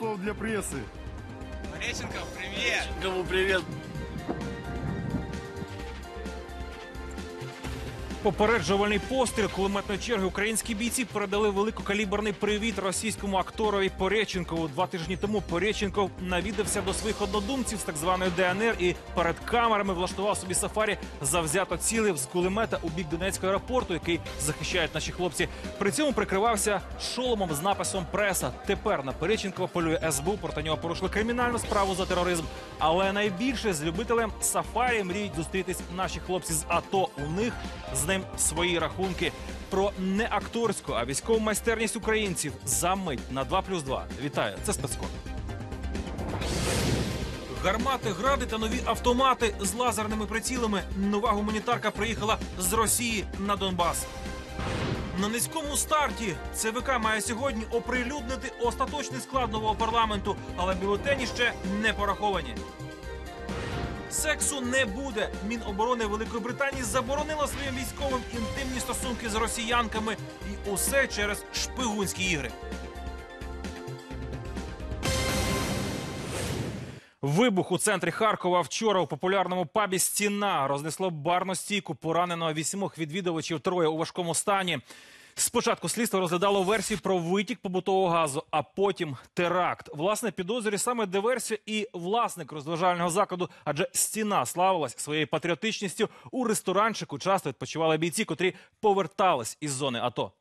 слово для прессы. Пореченков, привет! Кому привет. Попереджувальний постріл кулеметної черги українські бійці передали великокаліберний привіт російському акторові Пореченкову. Два тижні тому Пореченков навідався до своїх однодумців з так званої ДНР і перед камерами влаштував собі сафарі завзято цілив з кулемета у бік Донецького аеропорту, який захищають наші хлопці. При цьому прикривався шоломом з написом преса. Тепер на Пореченкова полює СБУ. Проти нього порушили кримінальну справу за тероризм. Але найбільше з любителем сафарі мріють зустрітись наші хлопці з АТО. У них з ним свої рахунки. Про не акторську, а військову майстерність українців за мить на 2 плюс 2. Вітаю, це спецкор. Гармати, гради та нові автомати з лазерними прицілами. Нова гуманітарка приїхала з Росії на Донбас. На низькому старті ЦВК має сьогодні оприлюднити остаточний склад нового парламенту, але бюлетені ще не пораховані. Сексу не буде. Міноборони Великої Британії заборонила своїм військовим інтимні стосунки з росіянками, і усе через шпигунські ігри. Вибух у центрі Харкова вчора у популярному пабі стіна рознесло барну стійку пораненого вісьмох відвідувачів троє у важкому стані. Спочатку слідство розглядало версію про витік побутового газу, а потім теракт. Власне, підозрює саме диверсія і власник розважального закладу, адже стіна славилась своєю патріотичністю. У ресторанчику часто відпочивали бійці, котрі повертались із зони АТО.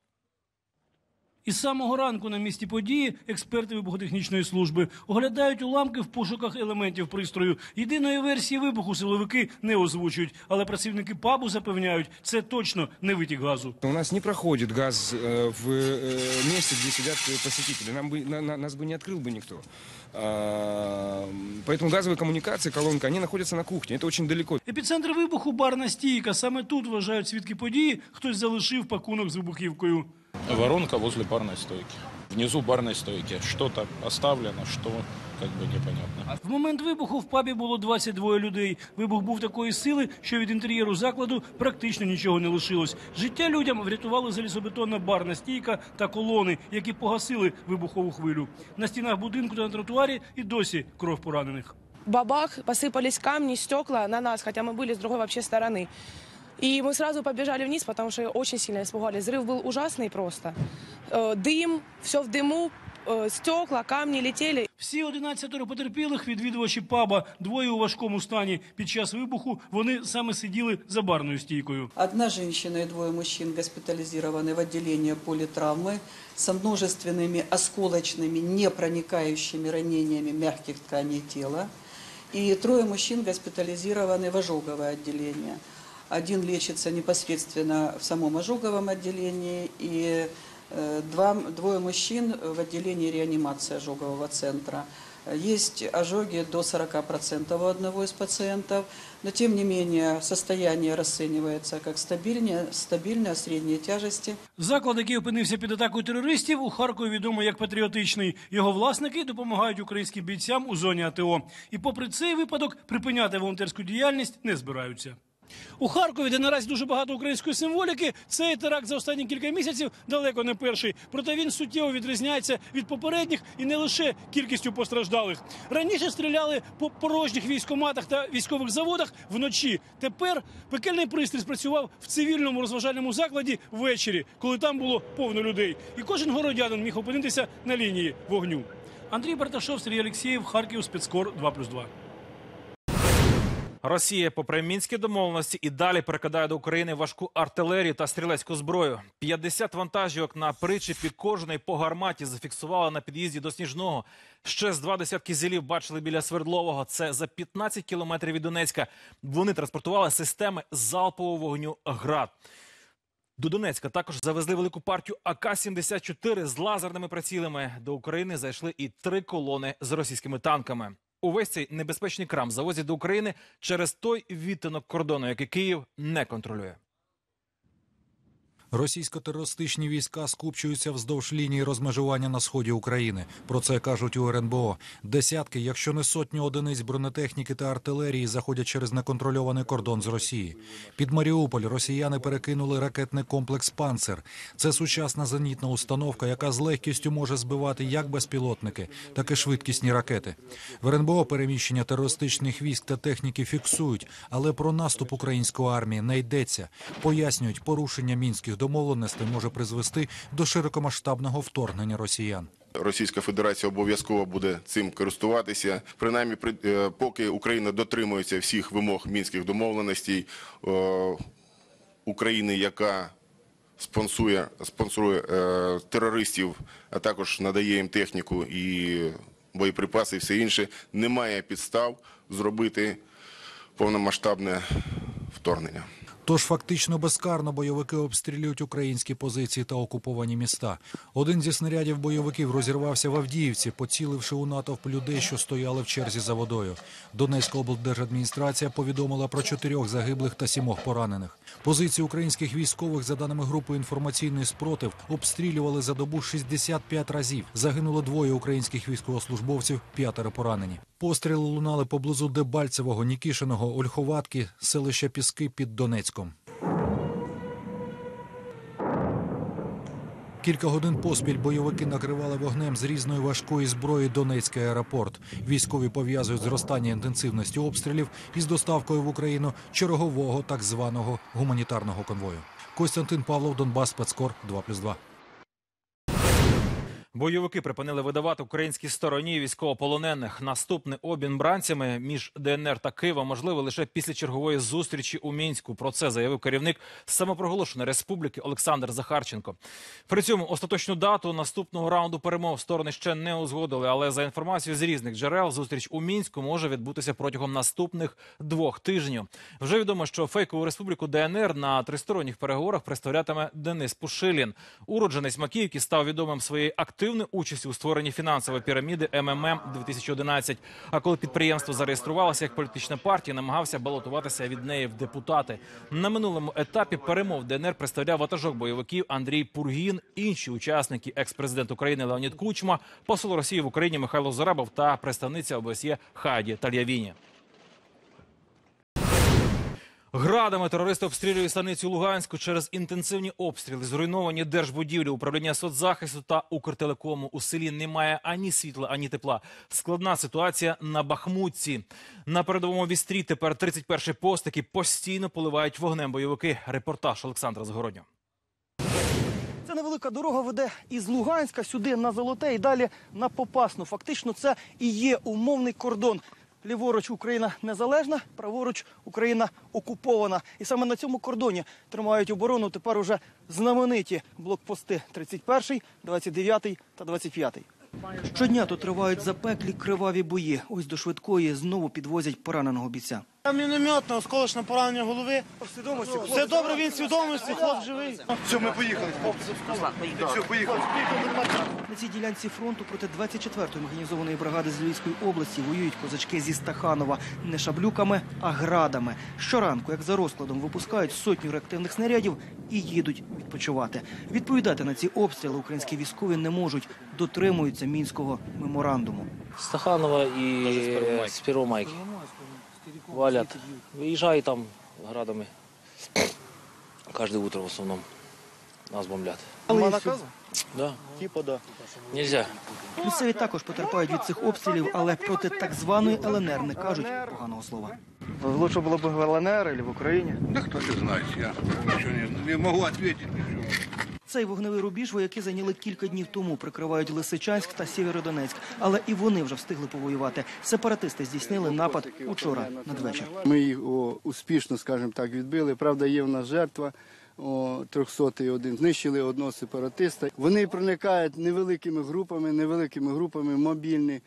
Із самого ранку на місці події експерти вибухотехнічної служби оглядають уламки в пошуках елементів пристрою. Єдиної версії вибуху силовики не озвучують, але працівники пабу запевняють, це точно не витік газу. У нас не проходит газ э, в э, месте, где сидят э, посетители. Нам бы, на- на- нас бы не открыл бы никто. А, Поэтому газовые коммуникации, колонка, они находятся на кухне. Это очень далеко. Епіцентр вибуху барна стійка. Саме тут вважають свідки події. Хтось залишив пакунок з вибухівкою. Воронка возле барной стойки. Внизу барной стойки. Что-то оставлено, что как бы непонятно. В момент вибуху в пабі було 22 людей. Вибух був такої сили, що від інтер'єру закладу практично нічого не лишилось. Життя людям врятували залізобетонна барна стійка та колони, які погасили вибухову хвилю. На стінах будинку та на тротуарі і досі кров поранених. бабах, посыпались камни, стекла на нас, хотя мы были с другой вообще стороны. И мы сразу побежали вниз, потому что очень сильно испугались. Взрыв был ужасный просто. Э, Дым, все в дыму, э, стекла, камни летели. Всі 11 потерпілих відвідувачі паба, двоє у важкому стані. Під час вибуху вони саме сиділи за барною стійкою. Одна женщина и двое мужчин госпитализированы в отделение политравмы со множественными осколочными, непроникающими ранениями мягких тканей тела. И трое мужчин госпитализированы в ожоговое отделение. Один лечится непосредственно в самом ожоговом отделении, и э, два, двое мужчин в отделении реанимации ожогового центра. Есть ожоги до 40% у одного из пациентов, но тем не менее состояние расценивается как стабильное, стабильное средней тяжести. Заклад, який опинився під атакою терористів, у Харкові відомо як патріотичний. Його власники допомагають українським бійцям у зоні АТО. І попри цей випадок припиняти волонтерську діяльність не збираються. У Харкові, де наразі дуже багато української символіки, цей теракт за останні кілька місяців далеко не перший. Проте він суттєво відрізняється від попередніх і не лише кількістю постраждалих. Раніше стріляли по порожніх військоматах та військових заводах вночі. Тепер пекельний пристрій спрацював в цивільному розважальному закладі ввечері, коли там було повно людей. І кожен городянин міг опинитися на лінії вогню. Андрій Барташов, Сергій Олексєєв, Харків, спецкор 2+,2. Росія, попри мінські домовленості, і далі перекидає до України важку артилерію та стрілецьку зброю. 50 вантажівок на причепі кожної по гарматі зафіксували на під'їзді до Сніжного. Ще з два десятки зілів бачили біля Свердлового. Це за 15 кілометрів від Донецька. Вони транспортували системи залпового вогню ГРАД. До Донецька також завезли велику партію АК-74 з лазерними прицілами. До України зайшли і три колони з російськими танками. Увесь цей небезпечний крам завозять до України через той відтинок кордону, який Київ не контролює. Російсько-терористичні війська скупчуються вздовж лінії розмежування на сході України. Про це кажуть у РНБО. Десятки, якщо не сотні одиниць бронетехніки та артилерії, заходять через неконтрольований кордон з Росії. Під Маріуполь росіяни перекинули ракетний комплекс «Панцер». Це сучасна зенітна установка, яка з легкістю може збивати як безпілотники, так і швидкісні ракети. В РНБО переміщення терористичних військ та техніки фіксують, але про наступ української армії не йдеться. Пояснюють, порушення мінських домовленостей може призвести до широкомасштабного вторгнення росіян. Російська Федерація обов'язково буде цим користуватися. Принаймні, при- е, поки Україна дотримується всіх вимог мінських домовленостей е, України, яка спонсує, спонсорує е, терористів, а також надає їм техніку і боєприпаси, і все інше, немає підстав зробити повномасштабне вторгнення. Тож фактично безкарно бойовики обстрілюють українські позиції та окуповані міста. Один зі снарядів бойовиків розірвався в Авдіївці, поціливши у натовп людей, що стояли в черзі за водою. Донецька облдержадміністрація повідомила про чотирьох загиблих та сімох поранених. Позиції українських військових, за даними групи інформаційний спротив, обстрілювали за добу 65 разів. Загинуло двоє українських військовослужбовців, п'ятеро поранені. Постріли лунали поблизу Дебальцевого, Нікішиного, Ольховатки, селища Піски під Донецьком. Кілька годин поспіль бойовики накривали вогнем з різної важкої зброї Донецький аеропорт. Військові пов'язують зростання інтенсивності обстрілів із доставкою в Україну чергового так званого гуманітарного конвою. Костянтин Павлов, Донбас, Спецкор 2+,2. Бойовики припинили видавати українській стороні військовополонених. Наступний обмін бранцями між ДНР та Києвом можливо лише після чергової зустрічі у мінську. Про це заявив керівник самопроголошеної республіки Олександр Захарченко. При цьому остаточну дату наступного раунду перемов сторони ще не узгодили. Але за інформацією з різних джерел, зустріч у мінську може відбутися протягом наступних двох тижнів. Вже відомо, що фейкову республіку ДНР на тристоронніх переговорах представлятиме Денис Пушилін. Уродженець Макіївки став відомим своєю активною участю у створенні фінансової піраміди МММ 2011. А коли підприємство зареєструвалося як політична партія, намагався балотуватися від неї в депутати. На минулому етапі перемов ДНР представляв ватажок бойовиків Андрій Пургін. Інші учасники екс-президент України Леонід Кучма, посол Росії в Україні Михайло Зарабов та представниця ОБСЄ Хаді Тальявіні. Градами терористи обстрілюють станицю Луганську через інтенсивні обстріли. Зруйновані держбудівлі, управління соцзахисту та Укртелекому. У селі немає ані світла, ані тепла. Складна ситуація на Бахмутці. На передовому вістрі тепер 31-й пост, які постійно поливають вогнем бойовики. Репортаж Олександра Загороднього. Ця невелика дорога веде із Луганська сюди на Золоте і далі на Попасну. Фактично, це і є умовний кордон. Ліворуч Україна незалежна, праворуч Україна окупована. І саме на цьому кордоні тримають оборону тепер уже знамениті блокпости 31, 29 та 25. Щодня тут тривають запеклі криваві бої. Ось до швидкої знову підвозять пораненого бійця. Там мінометне, осколочне поранення голови. Все добре, він свідомості, хлоп живий. Все, ми поїхали. Все, поїхали. Цій ділянці фронту проти 24-ї механізованої бригади з Львівської області воюють козачки зі Стаханова не шаблюками, а градами. Щоранку, як за розкладом, випускають сотню реактивних снарядів і їдуть відпочивати. Відповідати на ці обстріли українські військові не можуть, дотримуються мінського меморандуму. Стаханова и с Первомайки. Валят. Выезжают там градами. Каждое утро в основном нас бомблят. Нема наказу? Да, Типа, да. нельзя. Місцеві також потерпають від цих обстрілів, але проти так званої ЛНР не кажуть поганого слова. Лучше було б в ЛНР або в Україні. Да кто не знает, я ничего не, не могу ответить. Цей вогневий рубіж вояки зайняли кілька днів тому. Прикривають Лисичанськ та Сєвєродонецьк. Але і вони вже встигли повоювати. Сепаратисти здійснили напад учора надвечір. Ми їх успішно, скажімо так, відбили. Правда, є в нас жертва. О, 301. Знищили одного сепаратиста. Вони проникають невеликими групами, невеликими групами, мобільні.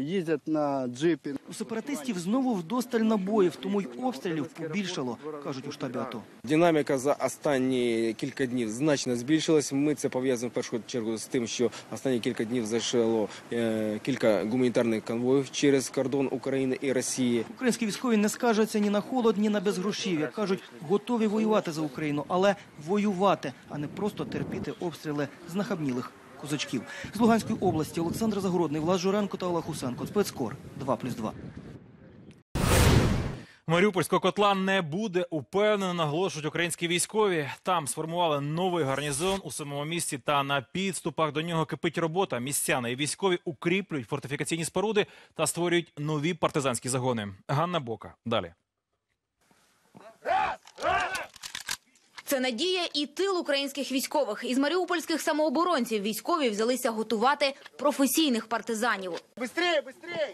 Їздять на джипі. У сепаратистів знову вдосталь набоїв, тому й обстрілів побільшало, кажуть у штабі АТО. Динаміка за останні кілька днів значно збільшилась. Ми це пов'язуємо в першу чергу з тим, що останні кілька днів зайшло е, кілька гуманітарних конвоїв через кордон України і Росії. Українські військові не скаржаться ні на холод, ні на безгрошів'я. Кажуть, готові воювати за Україну, але воювати, а не просто терпіти обстріли знахабнілих козачків. З Луганської області Олександр Загородний, Влад Журенко та Олег Усенко. Спецкор 2+,2. Маріупольського котла не буде упевнено, наголошують українські військові. Там сформували новий гарнізон у самому місті та на підступах до нього кипить робота. Містяни і військові укріплюють фортифікаційні споруди та створюють нові партизанські загони. Ганна Бока. Далі. Це надія і тил українських військових. Із маріупольських самооборонців військові взялися готувати професійних партизанів. Быстрее, быстрее!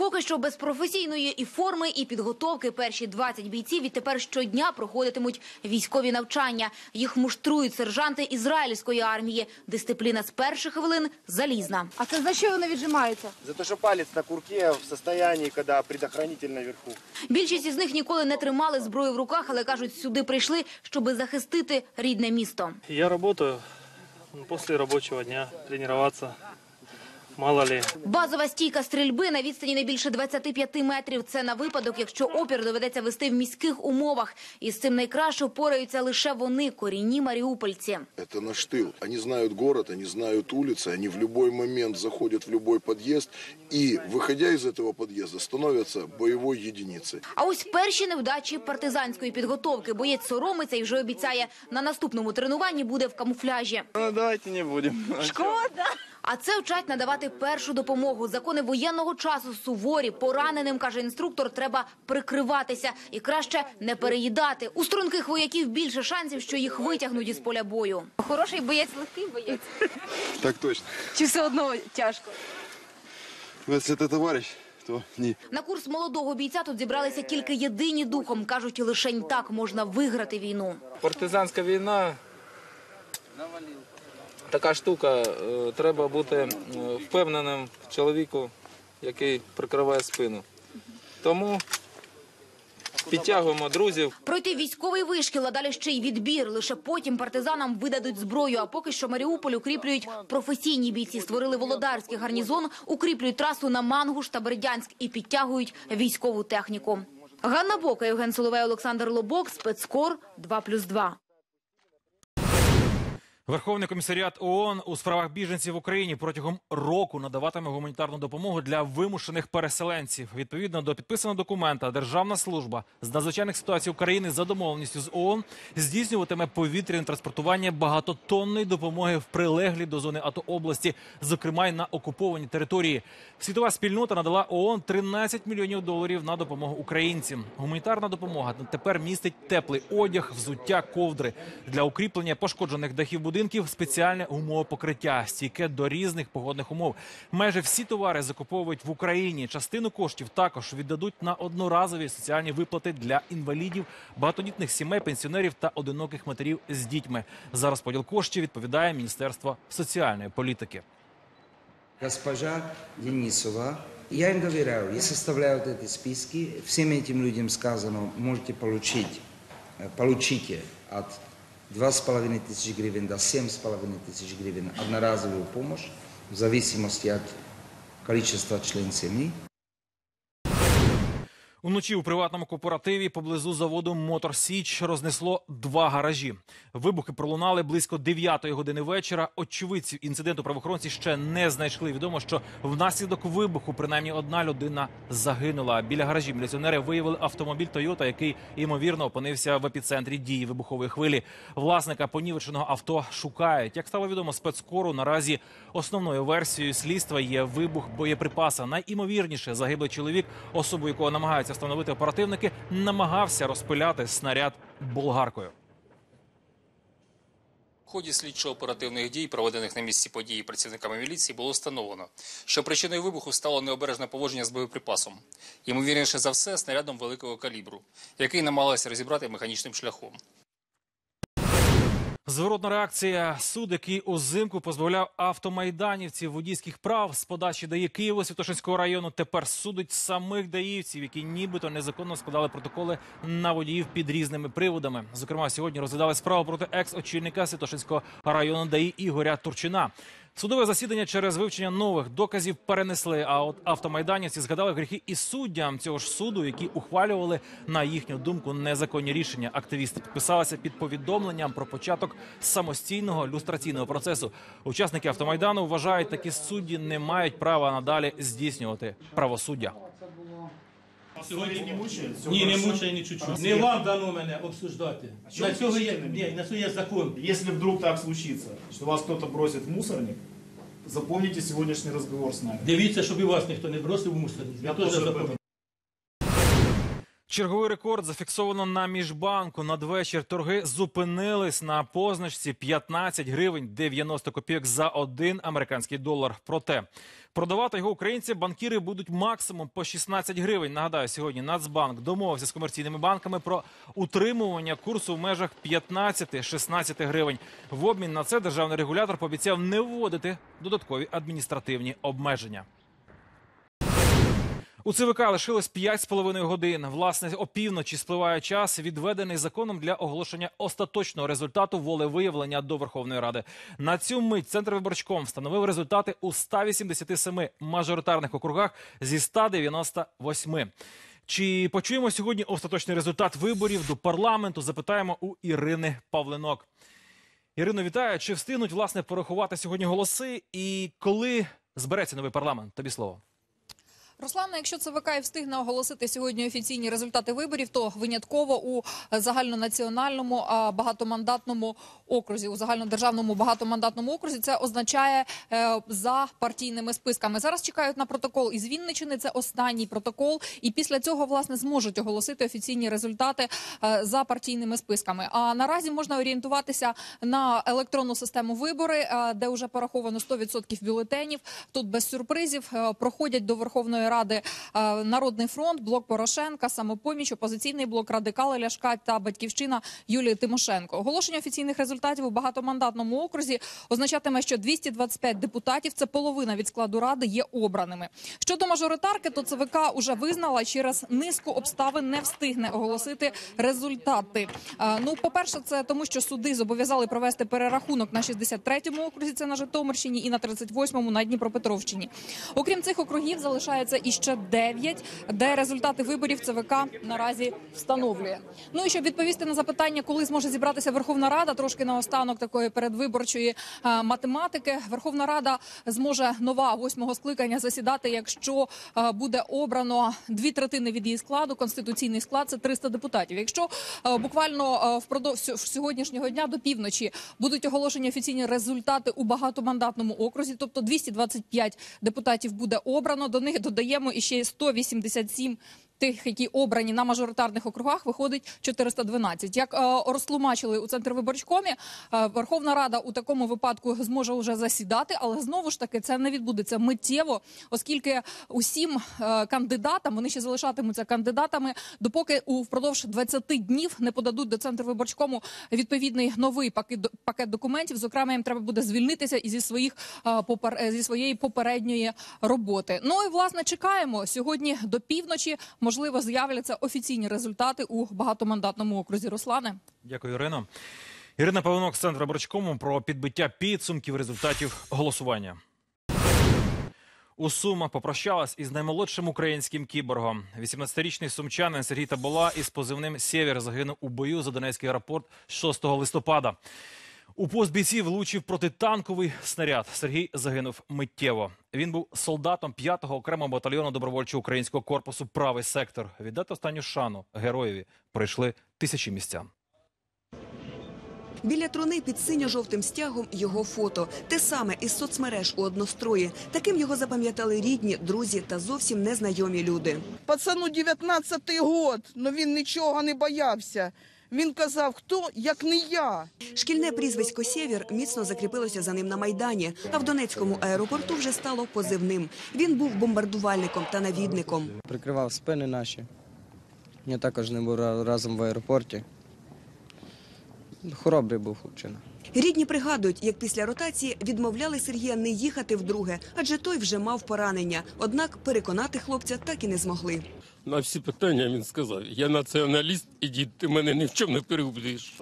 Поки що без професійної і форми, і підготовки перші 20 бійців відтепер щодня проходитимуть військові навчання. Їх муштрують сержанти ізраїльської армії. Дисципліна з перших хвилин залізна. А це за що вони віджимаються? За то, что палец на курке в состоянии, когда предохранитель наверху. Більшість із них ніколи не тримали зброю в руках, але кажуть, сюди прийшли, щоби захистити рідне місто. Я работаю после рабочего дня, тренироваться Мало ли. Базова стійка стрільби на відстані не більше 25 метрів. Це на випадок, якщо опір доведеться вести в міських умовах. І з цим найкраще впораються лише вони, корінні маріупольці. Это наш тыл. Они знают город, они знают улицы, они в любой момент заходят в любой подъезд и, выходя из этого подъезда, становятся боевой единицей. А ось перші невдачі партизанської підготовки. Боєць соромиться і вже обіцяє, на наступному тренуванні буде в камуфляжі. Ну, давайте не будем. Шкода! А це вчать надавати першу допомогу. Закони воєнного часу суворі. Пораненим, каже інструктор, треба прикриватися і краще не переїдати. У струнких вояків більше шансів, що їх витягнуть із поля бою. Хороший боєць, легкий боєць. Так точно. Чи все одно тяжко? Если это товарищ, то не. На курс молодого бійця тут зібралися тільки єдині духом. кажуть, лишень так можна виграти війну. Партизанська війна така штука. е, Треба бути е, впевненим в чоловіку, який прикриває спину. Тому підтягуємо друзів. Пройти військовий вишкіл, а далі ще й відбір. Лише потім партизанам видадуть зброю. А поки що Маріуполь укріплюють професійні бійці. Створили володарський гарнізон, укріплюють трасу на Мангуш та Бердянськ і підтягують військову техніку. Ганна Бока, Євген Соловей, Олександр Лобок, спецкор 2+,2. Верховний комісаріат ООН у справах біженців в Україні протягом року надаватиме гуманітарну допомогу для вимушених переселенців. Відповідно до підписаного документа, Державна служба з надзвичайних ситуацій України за домовленістю з ООН здійснюватиме повітряне транспортування багатотонної допомоги в прилеглі до зони АТО області, зокрема й на окупованій території. Світова спільнота надала ООН 13 мільйонів доларів на допомогу українцям. Гуманітарна допомога тепер містить теплий одяг, взуття, ковдри для укріплення пошкоджених дахів будинків Спеціальне умовопокриття, стійке до різних погодних умов. Майже всі товари закуповують в Україні. Частину коштів також віддадуть на одноразові соціальні виплати для інвалідів, багатодітних сімей, пенсіонерів та одиноких матерів з дітьми. За розподіл коштів відповідає Міністерство соціальної політики. Госпожа Денисова, я им доверяю, я составляю вот эти списки, всем этим людям сказано, можете получить, э, получите от 2,5 тысяч гривен до 7,5 тысяч гривен одноразовую помощь в зависимости от количества членов семьи. Уночі у приватному кооперативі поблизу заводу Мотор Січ рознесло два гаражі. Вибухи пролунали близько 9 години вечора. Очевидців інциденту правоохоронці ще не знайшли. Відомо, що внаслідок вибуху принаймні одна людина загинула. Біля гаражів міліціонери виявили автомобіль Тойота, який ймовірно опинився в епіцентрі дії вибухової хвилі. Власника понівеченого авто шукають. Як стало відомо спецкору, наразі основною версією слідства є вибух боєприпаса. Найімовірніше загиблий чоловік, особу якого намагаються встановити оперативники, намагався розпиляти снаряд болгаркою. В ході слідчо-оперативних дій, проведених на місці події працівниками міліції, було встановлено, що причиною вибуху стало необережне поводження з боєприпасом. Ймовірніше за все, снарядом великого калібру, який намагалися розібрати механічним шляхом. Зворотна реакція суд, який узимку позбавляв автомайданівців водійських прав з подачі ДАІ Києво Святошинського району. Тепер судить самих даївців, які нібито незаконно складали протоколи на водіїв під різними приводами. Зокрема, сьогодні розглядали справу проти екс-очільника Святошинського району ДАІ Ігоря Турчина. Судове засідання через вивчення нових доказів перенесли. А от автомайданівці згадали гріхи і суддям цього ж суду, які ухвалювали на їхню думку незаконні рішення. Активісти підписалися під повідомленням про початок самостійного люстраційного процесу. Учасники автомайдану вважають, такі судді не мають права надалі здійснювати правосуддя. Сьогодні не мучає? Ні, не мучає ні чуть-чуть. Не вам дано мене обсуждати. На цього є, ні, на цього є закон. Если вдруг так случится, что вас кто-то бросит в мусорник, запомните сегодняшний разговор с нами. Дивіться, щоб і вас ніхто не бросив в мусорник. Я теж запам'ятаю. Черговий рекорд зафіксовано на міжбанку. Надвечір торги зупинились на позначці 15 гривень 90 копійок за один американський долар. Проте продавати його українці банкіри будуть максимум по 16 гривень. Нагадаю, сьогодні Нацбанк домовився з комерційними банками про утримування курсу в межах 15-16 гривень. В обмін на це державний регулятор пообіцяв не вводити додаткові адміністративні обмеження. У ЦВК лишилось 5,5 годин. Власне, опівночі спливає час, відведений законом для оголошення остаточного результату волевиявлення до Верховної Ради. На цю мить центр виборчком встановив результати у 187 мажоритарних округах зі 198. Чи почуємо сьогодні остаточний результат виборів до парламенту? Запитаємо у Ірини Павлинок. Ірино, вітаю. Чи встигнуть власне порахувати сьогодні голоси? І коли збереться новий парламент? Тобі слово. Руслана, якщо ЦВК і встигне оголосити сьогодні офіційні результати виборів, то винятково у загальнонаціональному багатомандатному окрузі, у загальнодержавному багатомандатному окрузі, це означає е, за партійними списками. Зараз чекають на протокол із Вінничини. Це останній протокол, і після цього власне зможуть оголосити офіційні результати е, за партійними списками. А наразі можна орієнтуватися на електронну систему вибори, е, де вже пораховано 100% бюлетенів. Тут без сюрпризів проходять до Верховної Ради е, Народний фронт, блок Порошенка, самопоміч, опозиційний блок Радикали Ляшка та Батьківщина Юлії Тимошенко. Оголошення офіційних результатів у багатомандатному окрузі означатиме, що 225 депутатів це половина від складу ради є обраними. Щодо мажоритарки, то ЦВК уже визнала через низку обставин не встигне оголосити результати. Е, Ну, по перше, це тому, що суди зобов'язали провести перерахунок на 63-му окрузі, це на Житомирщині, і на 38-му на Дніпропетровщині. Окрім цих округів, залишається іще 9, де результати виборів ЦВК наразі встановлює. Ну і щоб відповісти на запитання, коли зможе зібратися Верховна Рада, трошки наостанок такої передвиборчої е, математики. Верховна Рада зможе нова восьмого скликання засідати, якщо е, буде обрано дві третини від її складу. Конституційний склад це 300 депутатів. Якщо е, буквально впродовж сьогоднішнього дня до півночі будуть оголошені офіційні результати у багатомандатному окрузі, тобто 225 депутатів буде обрано. До них додаємо іще 187 Тих, які обрані на мажоритарних округах, виходить 412. Як е, розтлумачили у центр виборчкомі, е, Верховна Рада у такому випадку зможе вже засідати, але знову ж таки це не відбудеться миттєво, оскільки усім е, кандидатам вони ще залишатимуться кандидатами, допоки у впродовж 20 днів не подадуть до центру виборчкому відповідний новий пакет пакет документів. Зокрема, їм треба буде звільнитися і зі своїх е, е, зі своєї попередньої роботи. Ну і власне чекаємо сьогодні до півночі. Можливо, з'являться офіційні результати у багатомандатному окрузі. Руслане. Дякую, Ірино. Ірина Павлинок з центру Борчкому про підбиття підсумків результатів голосування. У Сумах попрощалась із наймолодшим українським кіборгом. 18-річний сумчанин Сергій Табола із позивним «Сєвєр» загинув у бою за Донецький аеропорт 6 листопада. У пост бійців влучив протитанковий снаряд. Сергій загинув миттєво. Він був солдатом 5-го окремого батальйону добровольчого українського корпусу Правий сектор. Віддати останню шану героєві прийшли тисячі містян. Біля труни під синьо-жовтим стягом його фото. Те саме із соцмереж у однострої. Таким його запам'ятали рідні, друзі та зовсім незнайомі люди. Пацану 19-й год, але він нічого не боявся. Він казав, хто як не я. Шкільне прізвисько Сєвєр міцно закріпилося за ним на Майдані, а в Донецькому аеропорту вже стало позивним. Він був бомбардувальником та навідником. прикривав спини наші. Я також не був разом в аеропорті. Хоробрий був хлопчина. Рідні пригадують, як після ротації відмовляли Сергія не їхати вдруге, адже той вже мав поранення. Однак переконати хлопця так і не змогли. На всі питання він сказав: я націоналіст, ідіть, ти мене ні в чому не переубедиш.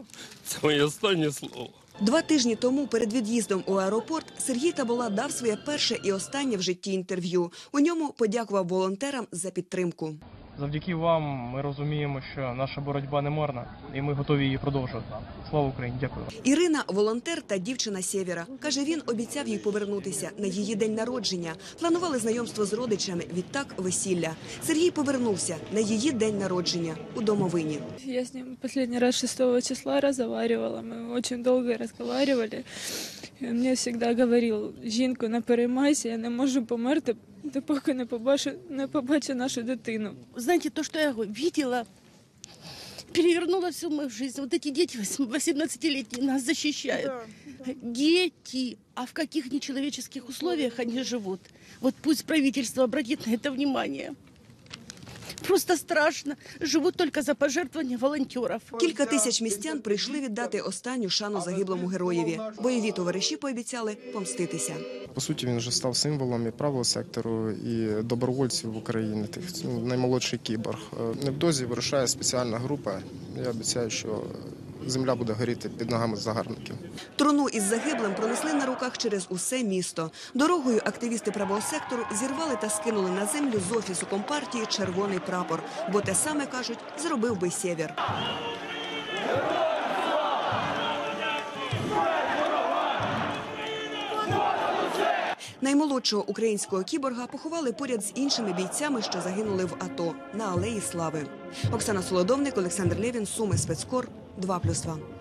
Це моє останнє слово. Два тижні тому перед від'їздом у аеропорт Сергій Табола дав своє перше і останнє в житті інтерв'ю. У ньому подякував волонтерам за підтримку. Завдяки вам ми розуміємо, що наша боротьба не марна, і ми готові її продовжувати. Слава Україні! Дякую. Ірина волонтер та дівчина Сєвєра. Каже, він обіцяв їй повернутися на її день народження. Планували знайомство з родичами, відтак весілля. Сергій повернувся на її день народження у домовині. Я с ним последний раз 6 числа разговаривала. Мы очень долго разговаривали. И он мне всегда говорил, не переймайся, я не можу померти, допоки не побачу, не побачу нашу дитину. Знаете, то, что я видела, перевернуло всю мою жизнь. Вот эти дети 18-летние нас защищают. Дети. А в каких нечеловеческих условиях они живут? Вот пусть правительство обратит на это внимание. Просто страшно. Живу только за пожертвування волонтеров. Кілька тисяч містян прийшли віддати останню шану загиблому героєві. Бойові товариші пообіцяли помститися. По суті, він вже став символом і правого сектору, і добровольців України. Тих ну, наймолодший кіборг. Е, Невдовзі вирушає спеціальна група. Я обіцяю, що земля буде горіти під ногами загарбників. Труну із загиблим пронесли на руках через усе місто. Дорогою активісти правого сектору зірвали та скинули на землю з офісу компартії червоний прапор, бо те саме кажуть, зробив би сєвєр. Наймолодшого українського кіборга поховали поряд з іншими бійцями, що загинули в АТО на Алеї Слави. Оксана Солодовник, Олександр Левін, Суми, Спецкор, 2+,2.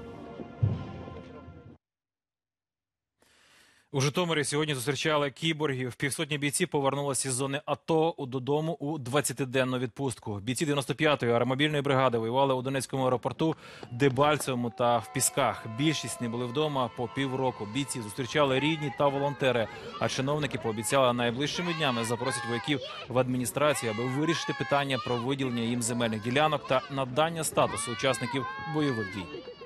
У Житомирі сьогодні зустрічали кіборгів. Півсотні бійців повернулися із зони АТО додому у 20-денну відпустку. Бійці 95-ї аеромобільної бригади воювали у Донецькому аеропорту, Дебальцевому та в Пісках. Більшість не були вдома по півроку. Бійці зустрічали рідні та волонтери. А чиновники пообіцяли найближчими днями запросять вояків в адміністрацію, аби вирішити питання про виділення їм земельних ділянок та надання статусу учасників бойових дій.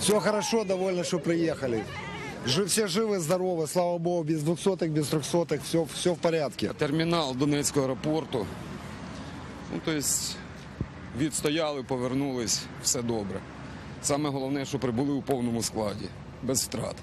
Все хорошо, довольно, что приехали. Жи- все живы, здоровы, слава богу, без двухсотых, без трехсотых, все, все в порядке. Термінал Донецького аеропорту. Ну, тобто, відстояли, повернулись, все добре. Саме головне, що прибули у повному складі, без втрат.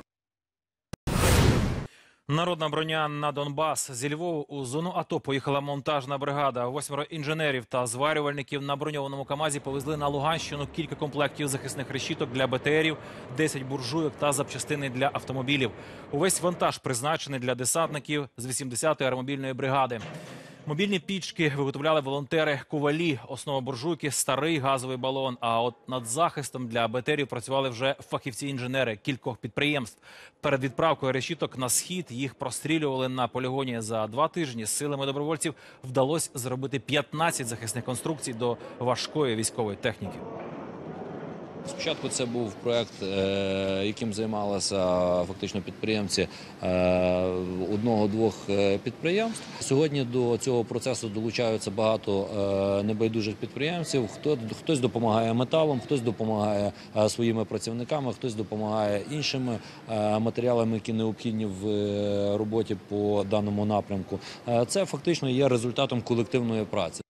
Народна броня на Донбас зі Львову у зону АТО поїхала монтажна бригада. Восьмеро інженерів та зварювальників на броньованому Камазі повезли на Луганщину кілька комплектів захисних решіток для БТРів, 10 буржуйок та запчастини для автомобілів. Увесь вантаж призначений для десантників з 80-ї аеромобільної бригади. Мобільні пічки виготовляли волонтери ковалі. Основа буржуйки старий газовий балон. А от над захистом для БТРів працювали вже фахівці-інженери кількох підприємств. Перед відправкою решіток на схід їх прострілювали на полігоні за два тижні. З силами добровольців вдалося зробити 15 захисних конструкцій до важкої військової техніки. Спочатку це був проект, е, яким займалися фактично підприємці е, одного-двох е, підприємств. Сьогодні до цього процесу долучаються багато небайдужих підприємців. Хто хтось допомагає металом, хтось допомагає своїми працівниками, хтось допомагає іншими матеріалами, які необхідні в роботі по даному напрямку. Це фактично є результатом колективної праці.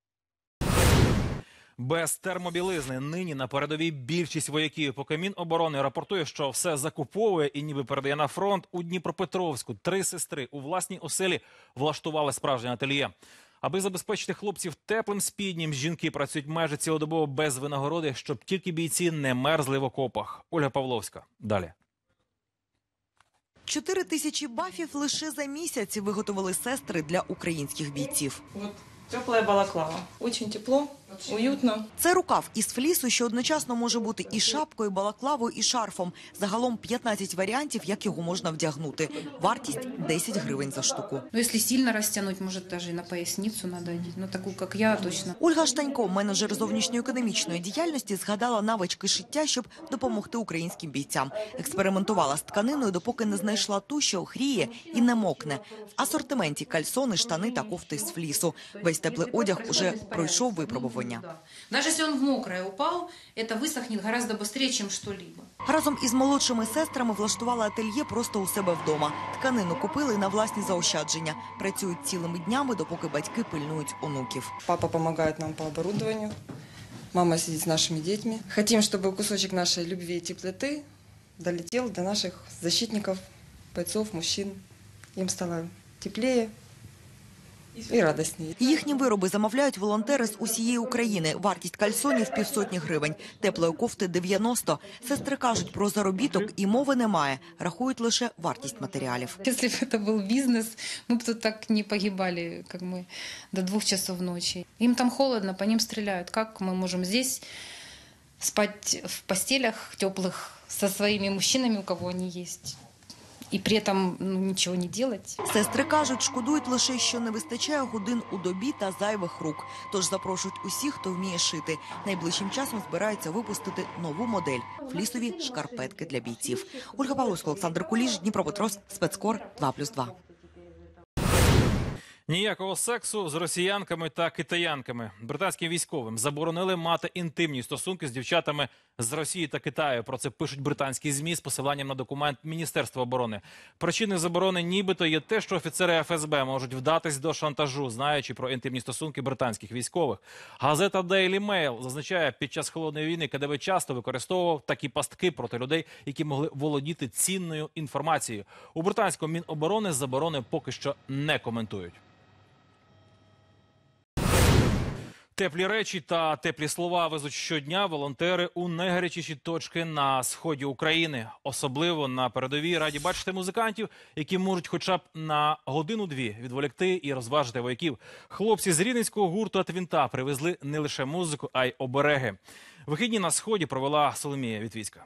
Без термобілизни нині на передовій більшість вояків. Поки Міноборони рапортує, що все закуповує і ніби передає на фронт у Дніпропетровську. Три сестри у власній оселі влаштували справжнє ательє. Аби забезпечити хлопців теплим спіднім, жінки працюють майже цілодобово без винагороди, щоб тільки бійці не мерзли в окопах. Ольга Павловська. Далі. Чотири тисячі бафів лише за місяць виготовили сестри для українських бійців. Теплая балаклава. Очень тепло, уютно. Це рукав із флісу, що одночасно може бути і шапкою, балаклавою, і шарфом. Загалом 15 варіантів, як його можна вдягнути. Вартість 10 гривень за штуку. Ну, если сильно растянуть, может, даже и на поясницу надо одеть. Ну, такую, как я, точно. Ольга Штанько, менеджер зовнішньоекономічної діяльності, згадала навички шиття, щоб допомогти українським бійцям. Експериментувала з тканиною, допоки не знайшла ту, що гріє і не мокне. В асортименті кальсони, штани та кофти з флісу. Весь теплий одяг уже пройшов випробування. знеболювання. Даже если он в мокрое упал, это высохнет гораздо быстрее, чем что-либо. Разом із молодшими сестрами влаштували ательє просто у себе вдома. Тканину купили на власні заощадження. Працюють цілими днями, допоки батьки пильнують онуків. Папа помогает нам по оборудованию. Мама сидит с нашими детьми. Хотим, чтобы кусочек нашей любви и теплоты долетел до наших защитников, бойцов, мужчин. Им стало теплее и радостнее. Їхні вироби замовляють волонтери з усієї України. Вартість кальсонів півсотні гривень, теплої кофти 90. Сестри кажуть, про заробіток і мови немає. Рахують лише вартість матеріалів. Если бы это был бизнес, мы бы тут так не погибали, как мы, до двух часов ночи. Им там холодно, по ним стреляют. Как мы можем здесь спать в постелях теплых со своими мужчинами, у кого они есть, И при этом ну, нічого не делать? Сестри кажуть, шкодують лише, що не вистачає годин у добі та зайвих рук. Тож запрошують усіх, хто вміє шити. Найближчим часом збираються випустити нову модель флісові шкарпетки для бійців. Ольга Павловська, Олександр Куліш, Дніпропетровськ, спецкор 2+,2. Ніякого сексу з росіянками та китаянками. Британським військовим заборонили мати інтимні стосунки з дівчатами з Росії та Китаю. Про це пишуть британські змі з посиланням на документ Міністерства оборони. Причини заборони, нібито є те, що офіцери ФСБ можуть вдатись до шантажу, знаючи про інтимні стосунки британських військових. Газета Daily Mail зазначає, під час холодної війни КДБ часто використовував такі пастки проти людей, які могли володіти цінною інформацією. У британському міноборони заборони поки що не коментують. Теплі речі та теплі слова везуть щодня волонтери у найгарячіші точки на сході України. Особливо на передовій раді бачити музикантів, які можуть, хоча б на годину-дві відволікти і розважити вояків. Хлопці з рівненського гурту Атвінта привезли не лише музику, а й обереги. Вихідні на сході провела Соломія Вітвіцька.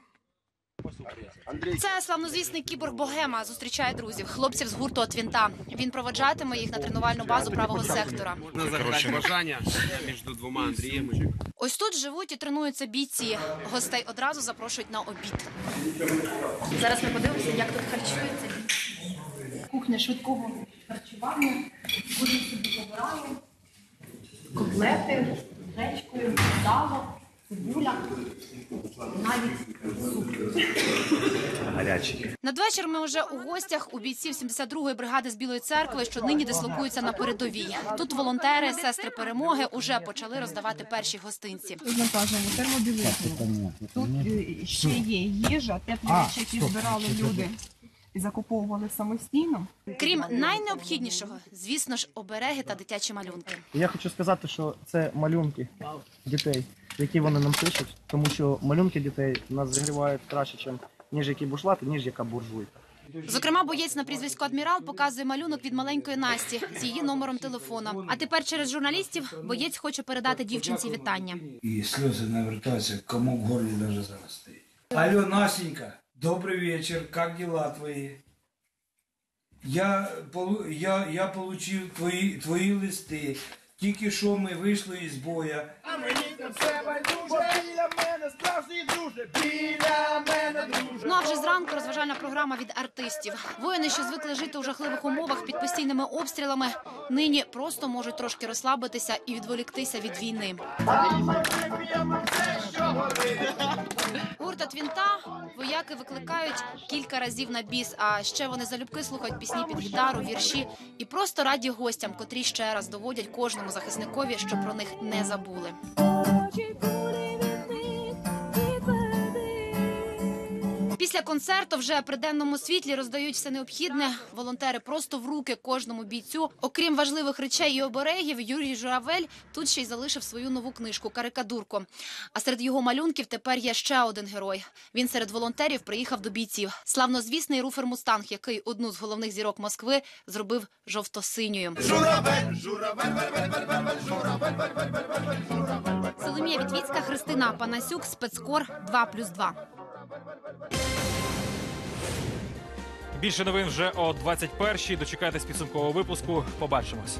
Це славнозвісний кіборг Богема зустрічає друзів, хлопців з гурту Отвінта. Він проводжатиме їх на тренувальну базу правого сектора. На загадати бажання між двома Андріями. Ось тут живуть і тренуються бійці. Гостей одразу запрошують на обід. Зараз ми подивимося, як тут харчується. Кухня швидкого харчування. Кожен собі обирає котлети, гречкою, сало, цибуля, навіть суп. Гарячий. Надвечір ми вже у гостях у бійців 72-ї бригади з Білої церкви, що нині дислокуються на передовій. Тут волонтери, сестри перемоги уже почали роздавати перші гостинці. Розвантаження, термобілизну. Тут е, ще є їжа, теплі речі, які збирали люди і закуповували самостійно. Крім найнеобхіднішого, звісно ж, обереги та дитячі малюнки. Я хочу сказати, що це малюнки дітей, які вони нам пишуть, тому що малюнки дітей нас зігрівають краще, ніж які бушлати, ніж яка буржуйка. Зокрема, боєць на прізвисько адмірал показує малюнок від маленької Насті з її номером телефона. А тепер через журналістів боєць хоче передати дівчинці вітання. И слезы навертаются, комок в горле даже зараз стоит. Алло, Настенька, добрый вечер, как дела твои? Я, я, я получив твої, твої листи. Тільки що ми вийшли із боя. А мені це все байдуже, біля мене справжній друже, біля мене друже. Ну а вже зранку розважальна програма від артистів. Воїни, що звикли жити у жахливих умовах під постійними обстрілами, нині просто можуть трошки розслабитися і відволіктися від війни. Гурт Твінта вояки викликають кілька разів на біс. А ще вони залюбки слухають пісні під гітару, вірші і просто раді гостям, котрі ще раз доводять кожному захисникові, що про них не забули. Після концерту вже при денному світлі роздають все необхідне. Волонтери просто в руки кожному бійцю. Окрім важливих речей і оберегів, Юрій Журавель тут ще й залишив свою нову книжку Карикадурко. А серед його малюнків тепер є ще один герой. Він серед волонтерів приїхав до бійців. Славнозвісний руфер Мустанг, який одну з головних зірок Москви зробив жовто-синьою. Журавель, журавель, вель, вель, вель, вель, вель, журавель, вель, вель, вель, вель, вель, журавель. Соломія Вітвіцька, Христина Панасюк, спецкор 2+,2. Більше новин вже о 21-й. Дочекайтесь підсумкового випуску. Побачимось.